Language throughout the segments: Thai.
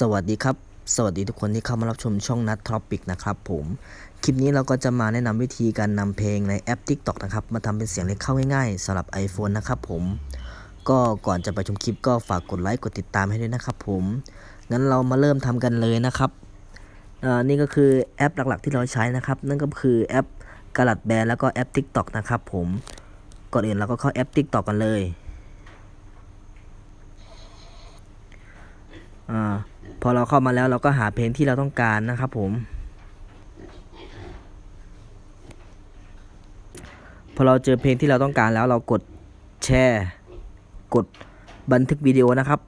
สวัสดีครับ สวัสดีทุกคนที่เข้ามารับชมช่องนัดท็อปิกนะครับผมคลิปนี้เราก็จะมาแนะนำวิธีการนำเพลงในแอป TikTok นะครับมาทำเป็นเสียงเล็กเข้าง่ายๆสำหรับ iPhone นะครับผมก็ก่อนจะไปชมคลิปก็ฝากกดไลค์กดติดตามให้ด้วยนะครับผมงั้นเรามาเริ่มทำกันเลยนะครับนี่ก็คือแอปหลักๆที่เราใช้นะครับ นั่นก็คือแอปกระลัดแบนแล้วก็แอป TikTok นะครับผมก่อนอื่นเราก็เข้าแอป TikTok กันเลยอ่า พอเราเข้ามาแล้วเราก็หาเพลงที่เราต้องการนะครับผม พอเราเจอเพลงที่เราต้องการแล้วเรากดแชร์ กดบันทึกวิดีโอนะครับ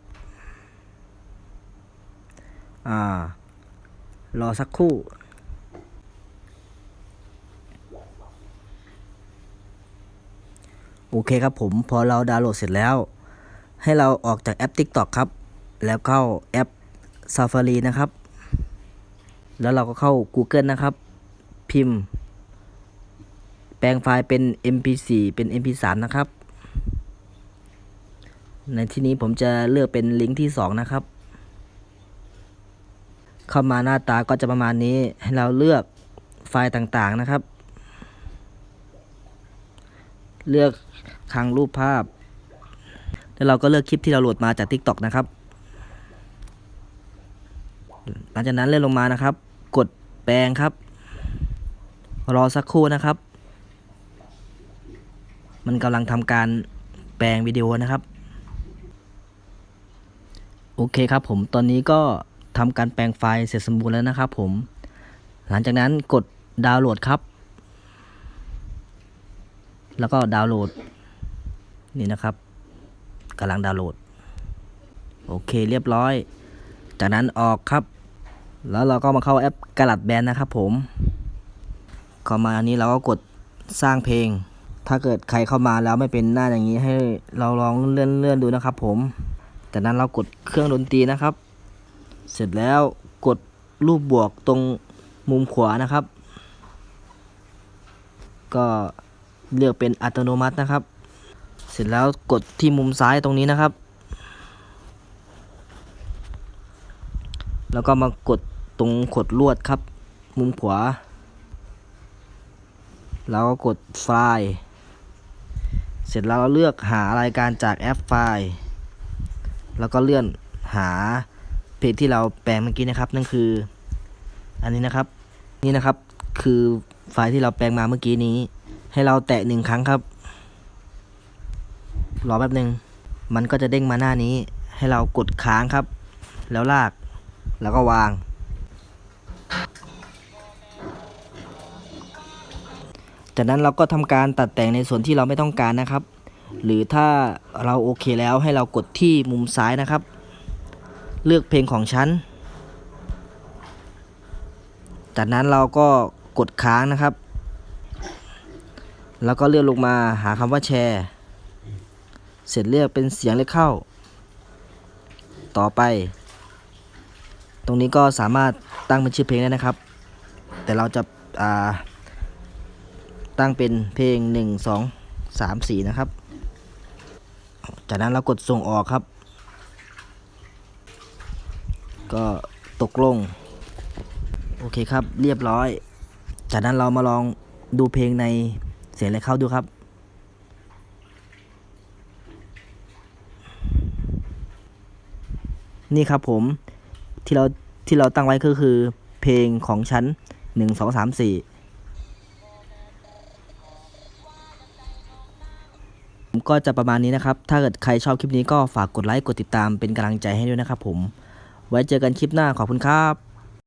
อ่า รอสักครู่โอเคครับผมพอเราดาวน์โหลดเสร็จแล้ว ให้เราออกจากแอป TikTok ครับ แล้วเข้าแอป Safari นะครับ แล้วเราก็เข้า Google นะครับ พิมพ์ แปลงไฟล์เป็น MP4 เป็น MP3 นะครับ ในที่นี้ผมจะเลือกเป็นลิงก์ที่ 2 นะครับ เข้ามาหน้าตาก็จะประมาณนี้ ให้เราเลือกไฟล์ต่างๆนะครับ เลือกคลังรูปภาพ แล้วเราก็เลือกคลิปที่เราโหลดมาจาก TikTok นะครับ หลังจากนั้นเลื่อนลงมานะครับ กดแปลงครับ รอสักครู่นะครับ มันกำลังทำการแปลงวิดีโอนะครับ โอเคครับผมตอนนี้ก็ทำการแปลงไฟล์เสร็จสมบูรณ์แล้วนะครับผม หลังจากนั้นกดดาวน์โหลดครับ แล้วก็ดาวน์โหลด นี่นะครับกำลังดาวน์โหลด โอเคเรียบร้อย จากนั้นออกครับ แล้วเราก็มาเข้าแอปกระลัดแบนนะครับผมเข้ามาอันนี้เราก็กดสร้างเพลง ถ้าเกิดใครเข้ามาแล้วไม่เป็นหน้าอย่างนี้ให้เราลองเลื่อนเลื่อนดูนะครับผมจากนั้นเรากดเครื่องดนตรีนะครับ เสร็จแล้วกดรูปบวกตรงมุมขวานะครับ ก็เลือกเป็นอัตโนมัตินะครับ เสร็จแล้วกดที่มุมซ้ายตรงนี้นะครับ แล้วก็มากด ตรงขดลวดครับ มุมขวา แล้วก็กดไฟล์เสร็จแล้วเราเลือกหารายการจากแอปไฟล์แล้วก็เลื่อนหาเพจที่เราแปลงเมื่อกี้นะครับ นั่นคือ อันนี้นะครับ นี่นะครับคือไฟล์ที่เราแปลงมาเมื่อกี้นี้ ให้เราแตะหนึ่งครั้งครับ รอแป๊บหนึ่งมันก็จะเด้งมาหน้านี้ ให้เรากดค้างครับ แล้วลาก แล้วก็วาง จากนั้นเราก็ทำการตัดแต่งในส่วนที่เราไม่ต้องการนะครับ หรือถ้าเราโอเคแล้วให้เรากดที่มุมซ้ายนะครับ เลือกเพลงของฉันจากนั้นเราก็กดค้างนะครับ แล้วก็เลื่อนลงมาหาคำว่าแชร์ เสร็จเลือกเป็นเสียงเล็กเข้า ต่อไป ตรงนี้ก็สามารถตั้งเป็นชื่อเพลงได้นะครับ แต่เราจะอ่า ตั้งเป็นเพลง 1 2 3 4 นะครับ จากนั้นเรากดส่งออกครับ ก็ตกลง โอเคครับเรียบร้อย จากนั้นเรามาลองดูเพลงในเสียงไรเข้าดูครับนี่ครับผมที่เราที่เราตั้งไว้ก็คือเพลงของชั้น 1 2 3 4 ก็จะประมาณนี้นะครับ ถ้าเกิดใครชอบคลิปนี้ก็ฝากกดไลค์ กดติดตามเป็นกำลังใจให้ด้วยนะครับผม ไว้เจอกันคลิปหน้าขอบคุณครับ